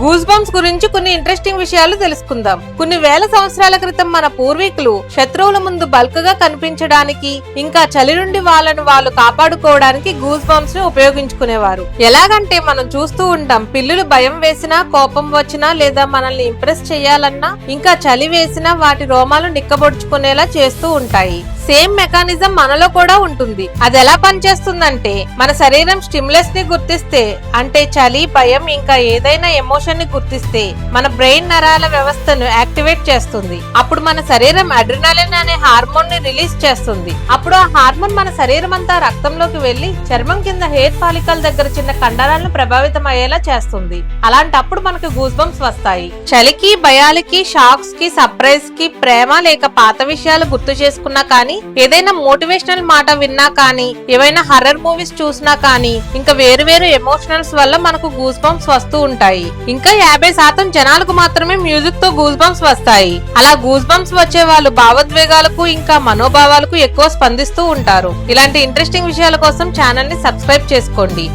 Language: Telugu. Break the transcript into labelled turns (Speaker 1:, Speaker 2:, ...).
Speaker 1: గూస్ బంప్స్ గురించి కొన్ని ఇంట్రెస్టింగ్ విషయాలు తెలుసుకుందాం. కొన్ని వేల సంవత్సరాల క్రితం మన పూర్వీకులు శత్రువుల ముందు బల్క్గా కనిపించడానికి ఇంకా చలి నుండి వాళ్ళను వాళ్ళు కాపాడుకోవడానికి గూస్ బంప్స్ని ఉపయోగించుకునేవారు. ఎలాగంటే మనం చూస్తూ ఉంటాం పిల్లులు భయం వేసినా కోపం వచ్చినా లేదా మనల్ని ఇంప్రెస్ చేయాలన్నా ఇంకా చలి వేసినా వాటి రోమాలు నిక్కబొడుచుకునేలా చేస్తూ ఉంటాయి. సేమ్ మెకానిజం మనలో కూడా ఉంటుంది. అది ఎలా పనిచేస్తుందంటే మన శరీరం స్టిమ్యులస్ని గుర్తిస్తే అంటే చలి భయం ఇంకా ఏదైనా ఎమోషన్ ని గుర్తిస్తే మన బ్రెయిన్ నరాల వ్యవస్థను యాక్టివేట్ చేస్తుంది. అప్పుడు మన శరీరం అడ్రినాలిన్ అనే హార్మోన్ని రిలీజ్ చేస్తుంది. అప్పుడు ఆ హార్మోన్ మన శరీరం అంతా రక్తంలోకి వెళ్ళి చర్మం కింద హెయిర్ ఫాలికల్ దగ్గర చిన్న కండరాలను ప్రభావితం అయ్యేలా చేస్తుంది. అలాంటప్పుడు మనకు గూస్ బంప్స్ వస్తాయి. చలికి భయాలకి షాక్స్కి సర్ప్రైజ్కి ప్రేమ లేక పాత విషయాలు గుర్తు చేసుకున్నా కానీ ఏదైనా మోటివేషనల్ మాట విన్నా కానీ ఏవైనా హర్రర్ మూవీస్ చూసినా కానీ ఇంకా వేరు వేరు ఎమోషనల్స్ వల్ల మనకు గూస్ బంప్స్ వస్తూ ఉంటాయి. ఇంకా యాభై శాతం జనాలకు మాత్రమే మ్యూజిక్తో గూస్ బంప్స్ వస్తాయి. అలా గూస్ బంప్స్ వచ్చే వాళ్ళు భావోద్వేగాలకు ఇంకా మనోభావాలకు ఎక్కువ స్పందిస్తూ ఉంటారు. ఇలాంటి ఇంట్రెస్టింగ్ విషయాల కోసం ఛానల్ని సబ్స్క్రైబ్ చేసుకోండి.